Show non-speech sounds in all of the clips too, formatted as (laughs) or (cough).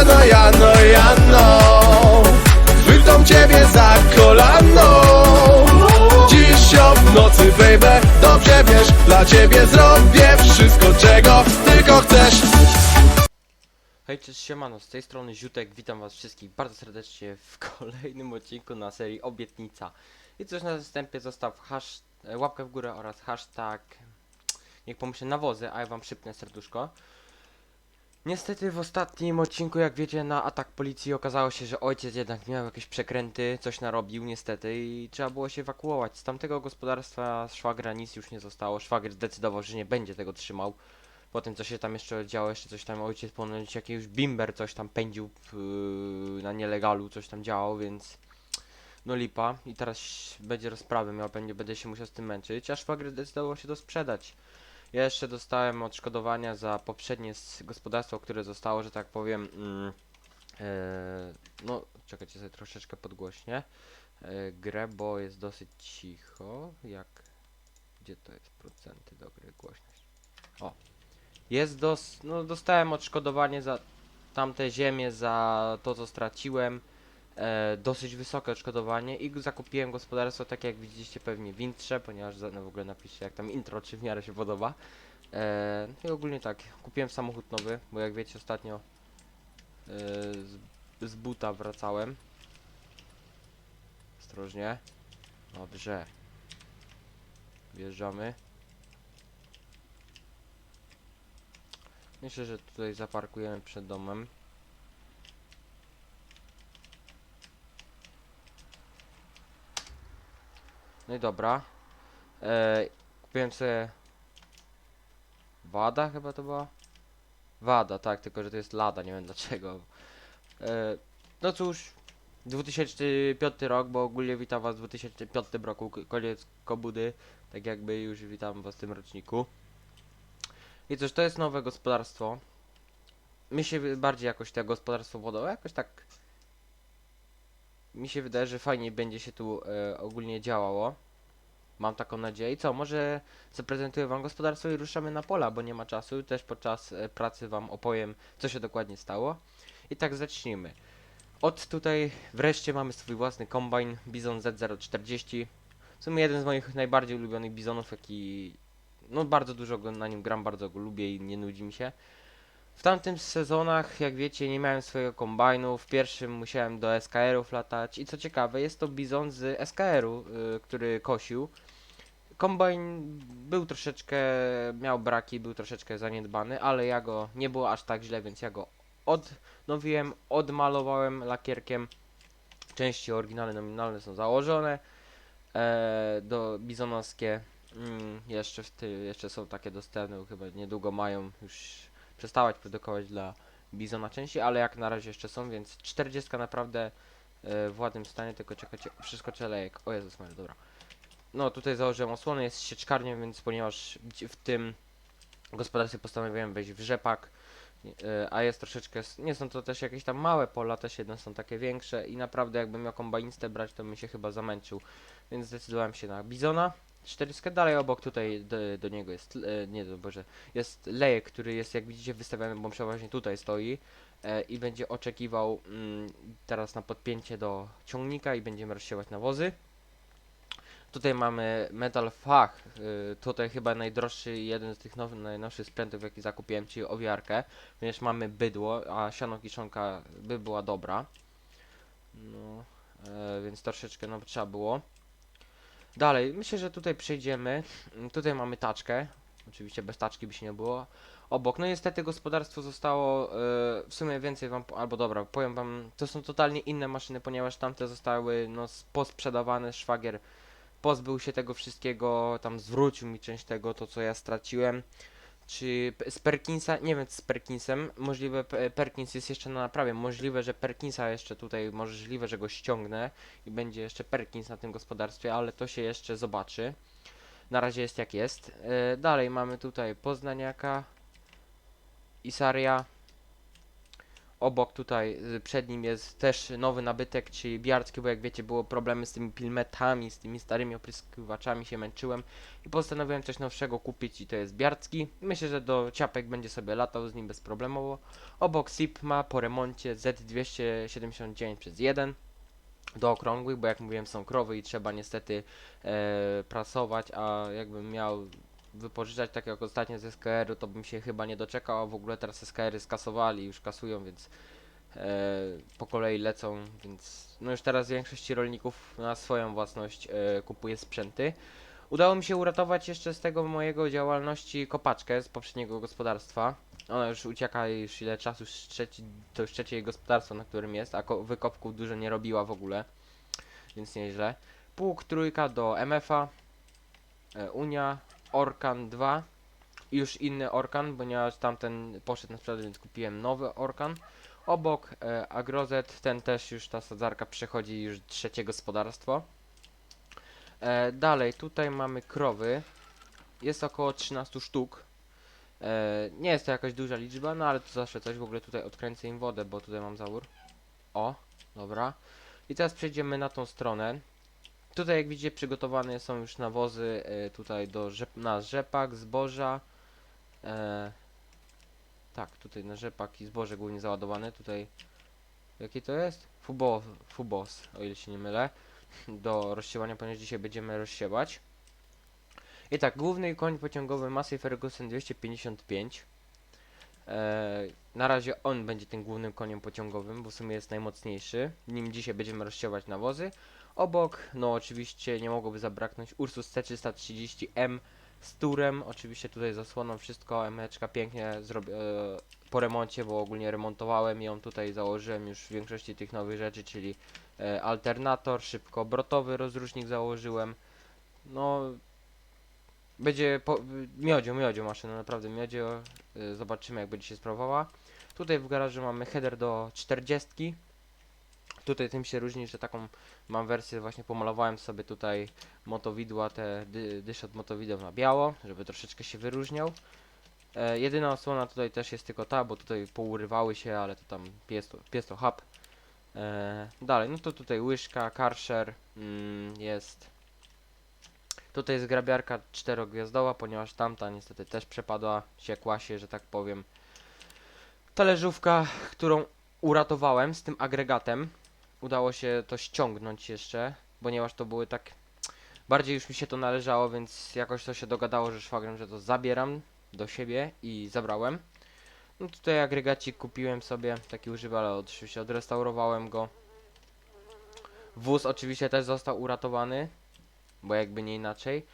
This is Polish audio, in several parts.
Jano, Jano, Jano Chwytam ciebie za kolano Dziś w nocy, baby Dobrze wiesz, dla ciebie zrobię wszystko, czego tylko chcesz Hej, cześć, siemano, z tej strony Ziutek, witam was wszystkich bardzo serdecznie w (laughs) kolejnym odcinku na serii Obietnica. I coś na wstępie zostaw hasz, e, łapkę w górę oraz hashtag niech pomyślę nawozy, a ja wam przypnę serduszko. Niestety w ostatnim odcinku, jak wiecie, na atak policji okazało się, że ojciec jednak miał jakieś przekręty, coś narobił niestety i trzeba było się ewakuować. Z tamtego gospodarstwa szwagra nic już nie zostało, szwagier zdecydował, że nie będzie tego trzymał po tym co się tam jeszcze działo, jeszcze coś tam ojciec ponoć jakiś bimber coś tam pędził yy, na nielegalu, coś tam działo, więc no lipa i teraz będzie rozprawy miał, będzie, będę się musiał z tym męczyć, a szwagier zdecydował się to sprzedać. Jeszcze dostałem odszkodowania za poprzednie gospodarstwo, które zostało, że tak powiem, mm, e, no czekajcie sobie troszeczkę podgłośnie e, grę, bo jest dosyć cicho, jak, gdzie to jest procenty do gry, głośność. O, jest dos... No dostałem odszkodowanie za tamte ziemię, za to co straciłem. E, dosyć wysokie odszkodowanie i zakupiłem gospodarstwo tak jak widzieliście pewnie w intrze, ponieważ za, no w ogóle napiszcie jak tam intro, czy w miarę się podoba. E, no i ogólnie tak, kupiłem samochód nowy, bo jak wiecie ostatnio e, z, z buta wracałem. Ostrożnie. Dobrze. Wjeżdżamy. Myślę, że tutaj zaparkujemy przed domem. No i dobra. E, kupiłem sobie Wada chyba to była? Wada, tak, tylko że to jest Lada, nie wiem dlaczego. E, no cóż, 2005 rok, bo ogólnie witam was w 2005 roku, koniec kobudy, tak jakby już witam was w tym roczniku. I cóż, to jest nowe gospodarstwo. Mi się bardziej jakoś to gospodarstwo wodowe, jakoś tak... Mi się wydaje, że fajnie będzie się tu e, ogólnie działało. Mam taką nadzieję. I co, może zaprezentuję wam gospodarstwo i ruszamy na pola, bo nie ma czasu. Też podczas e, pracy wam opowiem, co się dokładnie stało. I tak zacznijmy. Od tutaj wreszcie mamy swój własny kombajn Bizon Z040. W sumie jeden z moich najbardziej ulubionych bizonów, jaki no bardzo dużo go na nim gram, bardzo go lubię i nie nudzi mi się. W tamtym sezonach, jak wiecie, nie miałem swojego kombajnu. W pierwszym musiałem do SKR-ów latać. I co ciekawe, jest to bizon z SKR-u, y, który kosił. Kombajn był troszeczkę, miał braki, był troszeczkę zaniedbany, ale ja go, nie było aż tak źle, więc ja go odnowiłem, odmalowałem lakierkiem. Części oryginalne, nominalne są założone. E, do bizonowskie Mm, jeszcze, w ty, jeszcze są takie dostępne, chyba niedługo mają już przestawać produkować dla Bizona części, ale jak na razie jeszcze są, więc 40 naprawdę e, w ładnym stanie, tylko czekajcie, wszystko lejek. O Jezus Maria, dobra. No tutaj założyłem osłonę, jest sieczkarnią, więc ponieważ w tym gospodarstwie postanowiłem wejść w rzepak, e, a jest troszeczkę, nie są to też jakieś tam małe pola, też jedne są takie większe i naprawdę jakbym miał kombajnistę brać, to bym się chyba zamęczył, więc zdecydowałem się na Bizona. 40 dalej obok tutaj do, do niego jest, e, nie do Boże, jest lejek, który jest jak widzicie wystawiony, bo przeważnie tutaj stoi e, i będzie oczekiwał mm, teraz na podpięcie do ciągnika i będziemy rozsiewać nawozy. Tutaj mamy Metal Fach, y, tutaj chyba najdroższy, jeden z tych now, najnowszych sprzętów jaki zakupiłem, czyli owiarkę, ponieważ mamy bydło, a siano kiszonka by była dobra. No, e, więc troszeczkę no trzeba było. Dalej, myślę, że tutaj przejdziemy. Mm, Tutaj mamy taczkę. Oczywiście bez taczki by się nie było. Obok, no niestety gospodarstwo zostało e, w sumie więcej wam, albo dobra, powiem wam, to są totalnie inne maszyny, ponieważ tamte zostały no posprzedawane, szwagier pozbył się tego wszystkiego, tam zwrócił mi część tego, to co ja straciłem. Czy z Perkinsa, nie wiem z Perkinsem, możliwe Perkins jest jeszcze na naprawie, możliwe, że Perkinsa jeszcze tutaj, możliwe, że go ściągnę i będzie jeszcze Perkins na tym gospodarstwie, ale to się jeszcze zobaczy. Na razie jest jak jest. E, dalej mamy tutaj Poznaniaka, Isaria. Obok tutaj y, przed nim jest też nowy nabytek, czyli biarski, bo jak wiecie było problemy z tymi pilmetami, z tymi starymi opryskiwaczami się męczyłem i postanowiłem coś nowszego kupić i to jest biarski. Myślę, że do ciapek będzie sobie latał z nim bezproblemowo. Obok SIP ma po remoncie Z279 przez 1 do okrągłych, bo jak mówiłem są krowy i trzeba niestety e, prasować, a jakbym miał wypożyczać tak jak ostatnio z SKR-u, to bym się chyba nie doczekał, a w ogóle teraz SKR-y skasowali, już kasują, więc e, po kolei lecą, więc no już teraz większości rolników na swoją własność e, kupuje sprzęty. Udało mi się uratować jeszcze z tego mojego działalności kopaczkę z poprzedniego gospodarstwa. Ona już ucieka już ile czasu, już trzeci, to już trzecie jej gospodarstwo, na którym jest, a ko- wykopków dużo nie robiła w ogóle, więc nieźle. Pług trójka do MF-a, e, Unia, Orkan 2 i już inny Orkan, ponieważ tamten poszedł na sprzedaż, więc kupiłem nowy Orkan. Obok e, Agrozet, ten też już ta sadzarka przechodzi już trzecie gospodarstwo. E, dalej, tutaj mamy krowy. Jest około 13 sztuk. E, nie jest to jakaś duża liczba, no ale to zawsze coś. W ogóle tutaj odkręcę im wodę, bo tutaj mam zawór. O, dobra. I teraz przejdziemy na tą stronę. Tutaj jak widzicie przygotowane są już nawozy e, tutaj do rzep na rzepak, zboża. E, tak, tutaj na rzepak i zboże głównie załadowane. Tutaj jakie to jest? Fubo, fubos, o ile się nie mylę. Do rozsiewania, ponieważ dzisiaj będziemy rozsiewać. I tak, główny koń pociągowy Massey Ferguson 255. E, na razie on będzie tym głównym koniem pociągowym, bo w sumie jest najmocniejszy. Nim dzisiaj będziemy rozsiewać nawozy. Obok, no oczywiście nie mogłoby zabraknąć Ursus C330M z turem. Oczywiście tutaj zasłoną wszystko, emeczka pięknie zrobi- e, po remoncie, bo ogólnie remontowałem ją tutaj założyłem już w większości tych nowych rzeczy, czyli e, alternator, szybko obrotowy rozrusznik założyłem. No będzie po, miodzio, miodzio maszyna, naprawdę miodzio. Y, zobaczymy jak będzie się sprawowała. Tutaj w garażu mamy header do 40. Tutaj tym się różni, że taką mam wersję, właśnie pomalowałem sobie tutaj motowidła, te dy, dysze od motowideł na biało, żeby troszeczkę się wyróżniał. E, jedyna osłona tutaj też jest tylko ta, bo tutaj pourywały się, ale to tam pies to, pies to hub. E, dalej, no to tutaj łyżka, karszer mm, jest. Tutaj jest grabiarka czterogwiazdowa, ponieważ tamta niestety też przepadła, siekła się, że tak powiem. Talerzówka, którą uratowałem z tym agregatem. Udało się to ściągnąć jeszcze, ponieważ to były tak... Bardziej już mi się to należało, więc jakoś to się dogadało, że szwagrem, że to zabieram do siebie i zabrałem. No tutaj agregacik kupiłem sobie, taki używany, oczywiście odrestaurowałem go. Wóz oczywiście też został uratowany, bo jakby nie inaczej.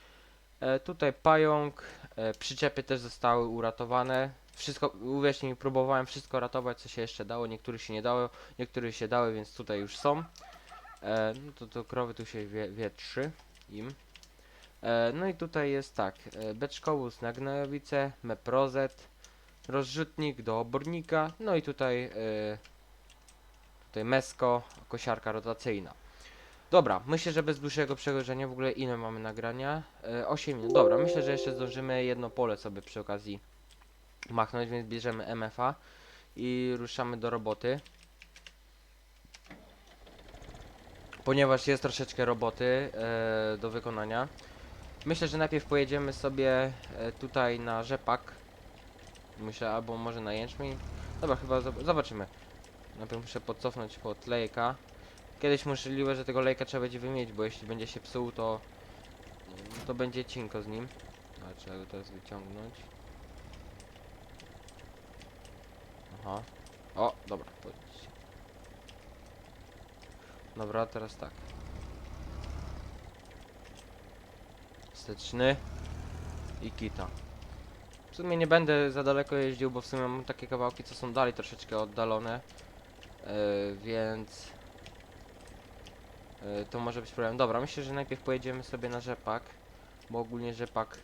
E, tutaj pająk, e, przyczepy też zostały uratowane. Wszystko, uwierzcie mi, próbowałem wszystko ratować, co się jeszcze dało. Niektórych się nie dało, niektórych się dały, więc tutaj już są. E, no to, to krowy tu się wie, wietrzy im. E, no i tutaj jest tak, e, beczkowóz na gnojowice, meprozet, rozrzutnik do obornika, no i tutaj, e, tutaj mesko, kosiarka rotacyjna. Dobra, myślę, że bez dłuższego przedłużenia w ogóle ile mamy nagrania? E, 8 minut. Dobra, myślę, że jeszcze zdążymy jedno pole sobie przy okazji machnąć, więc bierzemy MFA i ruszamy do roboty. Ponieważ jest troszeczkę roboty e, do wykonania. Myślę, że najpierw pojedziemy sobie e, tutaj na rzepak. Myślę, albo może na jęczmień. Dobra, chyba zob- zobaczymy. Najpierw muszę podcofnąć pod lejka. Kiedyś możliwe, że tego lejka trzeba będzie wymienić, bo jeśli będzie się psuł, to to będzie cinko z nim. Ale trzeba go teraz wyciągnąć. Aha. O, dobra, pojedźcie. Dobra, teraz tak. Wsteczny i kita. W sumie nie będę za daleko jeździł, bo w sumie mam takie kawałki, co są dalej troszeczkę oddalone. Yy, więc yy, to może być problem. Dobra, myślę, że najpierw pojedziemy sobie na rzepak, bo ogólnie rzepak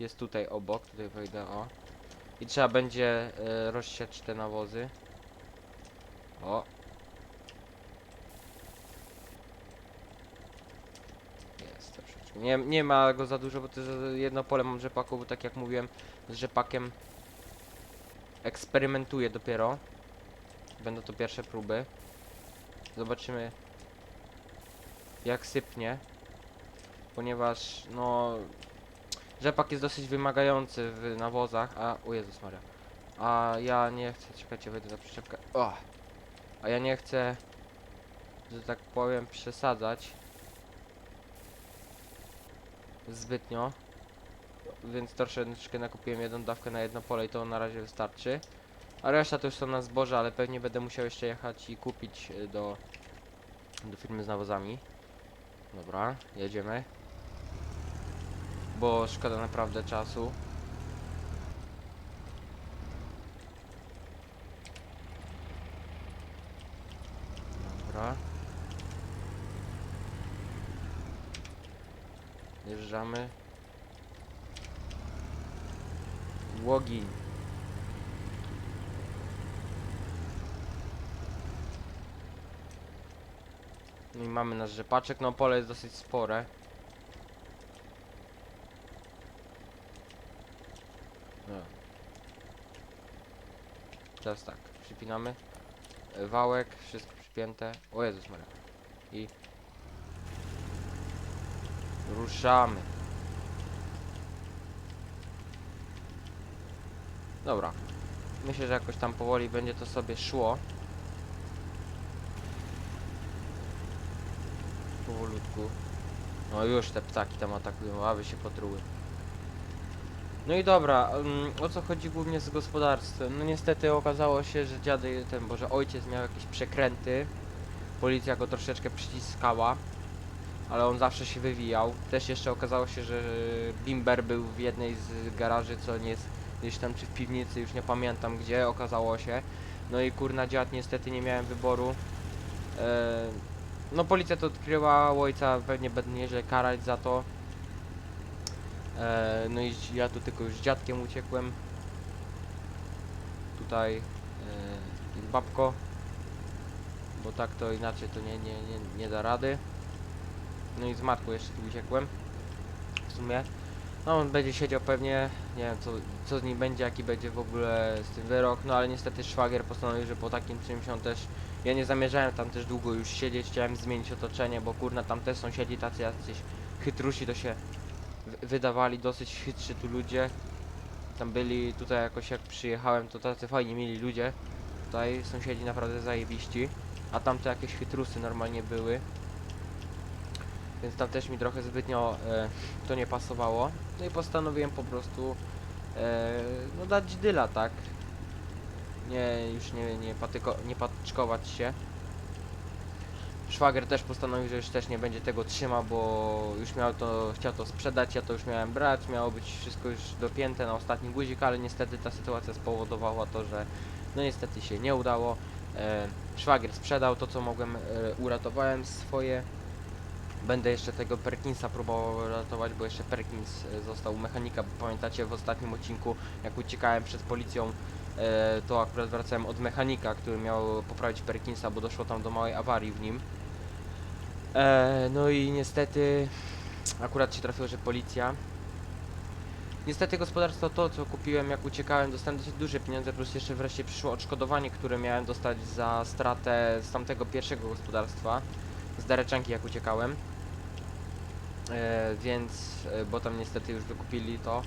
jest tutaj obok, tutaj wejdę o. I trzeba będzie yy, rozsiać te nawozy. O. Jest troszeczkę. Nie, nie ma go za dużo, bo to jest jedno pole mam rzepaku, bo tak jak mówiłem, z rzepakiem eksperymentuję dopiero. Będą to pierwsze próby. Zobaczymy jak sypnie. Ponieważ no rzepak jest dosyć wymagający w nawozach, a o Jezus Maria. A ja nie chcę, czekajcie, wejdę za przyczepkę. O! A ja nie chcę, że tak powiem, przesadzać zbytnio. Więc troszeczkę nakupiłem jedną dawkę na jedno pole i to na razie wystarczy. A reszta to już są na zboże, ale pewnie będę musiał jeszcze jechać i kupić y, do, do firmy z nawozami. Dobra, jedziemy. Bo szkoda naprawdę czasu. Dobra. Jeżdżamy. Łogiń. No i mamy nasz rzepaczek, no pole jest dosyć spore. Teraz tak, przypinamy. E, Wałek, wszystko przypięte. O Jezus Maria. I... Ruszamy. Dobra. Myślę, że jakoś tam powoli będzie to sobie szło. Powolutku. No już te ptaki tam atakują, aby się potruły. No i dobra, o co chodzi głównie z gospodarstwem? No niestety okazało się, że dziady, ten, boże, ojciec miał jakieś przekręty. Policja go troszeczkę przyciskała, ale on zawsze się wywijał. Też jeszcze okazało się, że Bimber był w jednej z garaży, co nie jest gdzieś tam czy w piwnicy, już nie pamiętam gdzie, okazało się. No i kurna dziad, niestety nie miałem wyboru. E, no policja to odkryła, ojca pewnie będę nieźle karać za to. E, no i ja tu tylko już z dziadkiem uciekłem. Tutaj e, babko. Bo tak to inaczej to nie, nie, nie, nie da rady. No i z matką jeszcze tu uciekłem. W sumie. No on będzie siedział pewnie, nie wiem co, co z nim będzie, jaki będzie w ogóle z tym wyrok, no ale niestety szwagier postanowił, że po takim czymś on też ja nie zamierzałem tam też długo już siedzieć, chciałem zmienić otoczenie, bo kurna tam też sąsiedzi tacy jacyś chytrusi to się wydawali, dosyć chytrzy tu ludzie. Tam byli, tutaj jakoś jak przyjechałem, to tacy fajni mieli ludzie. Tutaj sąsiedzi naprawdę zajebiści, a tam to jakieś chytrusy normalnie były. Więc tam też mi trochę zbytnio e, to nie pasowało. No i postanowiłem po prostu e, no dać dyla, tak? Nie, już nie, nie, patyko, nie się. Szwagier też postanowił, że już też nie będzie tego trzymał, bo już miał to, chciał to sprzedać, ja to już miałem brać, miało być wszystko już dopięte na ostatni guzik, ale niestety ta sytuacja spowodowała to, że no niestety się nie udało. E, szwagier sprzedał to, co mogłem, e, uratowałem swoje. Będę jeszcze tego Perkinsa próbował ratować, bo jeszcze Perkins e, został u mechanika, bo pamiętacie w ostatnim odcinku, jak uciekałem przed policją, to akurat wracałem od mechanika, który miał poprawić Perkinsa, bo doszło tam do małej awarii w nim. E, no i niestety akurat się trafiło, że policja. Niestety gospodarstwo to, co kupiłem jak uciekałem, dostałem dosyć duże pieniądze, plus jeszcze wreszcie przyszło odszkodowanie, które miałem dostać za stratę z tamtego pierwszego gospodarstwa, z Dareczanki jak uciekałem. E, więc, e, bo tam niestety już wykupili to.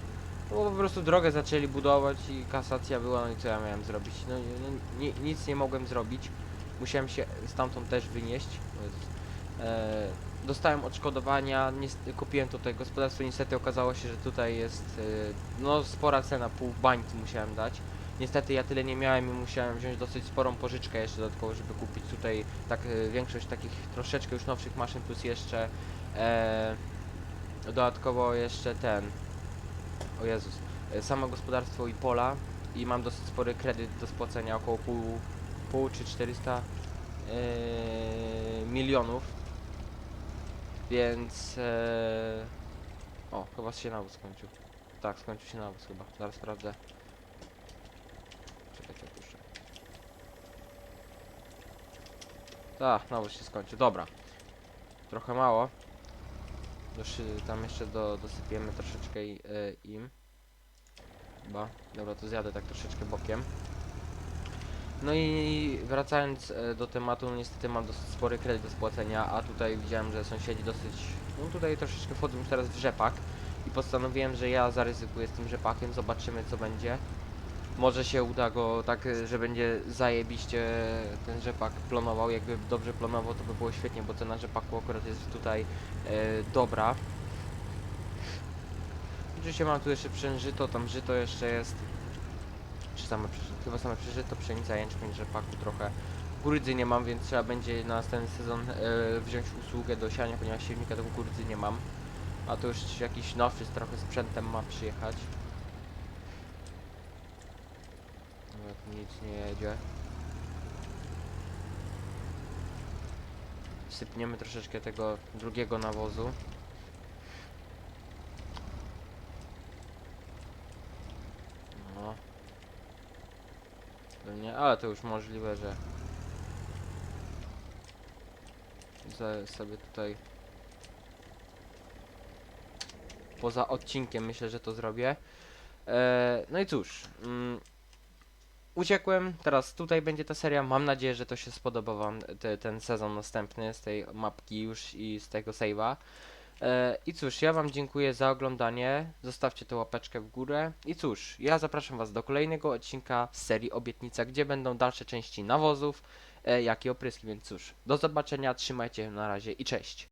No bo po prostu drogę zaczęli budować i kasacja była, no i co ja miałem zrobić? No, nie- no ni- nic nie mogłem zrobić. Musiałem się stamtąd też wynieść. E, dostałem odszkodowania, niest- kupiłem tutaj gospodarstwo, niestety okazało się, że tutaj jest e, no spora cena, pół bańki musiałem dać. Niestety ja tyle nie miałem i musiałem wziąć dosyć sporą pożyczkę jeszcze dodatkowo, żeby kupić tutaj tak e, większość takich troszeczkę już nowszych maszyn, plus jeszcze e, dodatkowo jeszcze ten, o Jezus, e, samo gospodarstwo i pola i mam dosyć spory kredyt do spłacenia, około pół, pół czy 400 e, milionów, więc e, o, chyba się nawóz skończył. Tak, skończył się nawóz chyba, zaraz sprawdzę. Czekajcie, opuszczę. Tak, nawóz się skończył, dobra. Trochę mało. Doszy, tam jeszcze do, dosypiemy troszeczkę i- e, im. Chyba. Dobra, to zjadę tak troszeczkę bokiem. No i wracając e, do tematu, no niestety mam dosyć spory kredyt do spłacenia, a tutaj widziałem, że sąsiedzi dosyć, no tutaj troszeczkę wchodzą już teraz w rzepak i postanowiłem, że ja zaryzykuję z tym rzepakiem, zobaczymy co będzie. Może się uda go tak, e, że będzie zajebiście ten rzepak plonował, jakby dobrze plonował to by było świetnie, bo cena rzepaku akurat jest tutaj e, dobra. Oczywiście mam tu jeszcze przężyto, tam żyto jeszcze jest. Czy same przeżyto? Chyba same przeżyto, pszenica, jęczmień, rzepaku trochę. Kurydzy nie mam, więc trzeba będzie na następny sezon e, wziąć usługę do siania, ponieważ siewnika do kukurydzy nie mam. A to już jakiś nowszy trochę sprzętem ma przyjechać. Nawet nic nie jedzie. Sypniemy troszeczkę tego drugiego nawozu. No. Ale to już możliwe, że sobie tutaj poza odcinkiem myślę, że to zrobię. E, no i cóż, mm, uciekłem, teraz tutaj będzie ta seria. Mam nadzieję, że to się spodoba Wam te, ten sezon następny z tej mapki już i z tego save'a. E, I cóż, ja Wam dziękuję za oglądanie. Zostawcie tę łapeczkę w górę. I cóż, ja zapraszam Was do kolejnego odcinka z serii Obietnica, gdzie będą dalsze części nawozów, e, jak i opryski. Więc cóż, do zobaczenia, trzymajcie się na razie i cześć.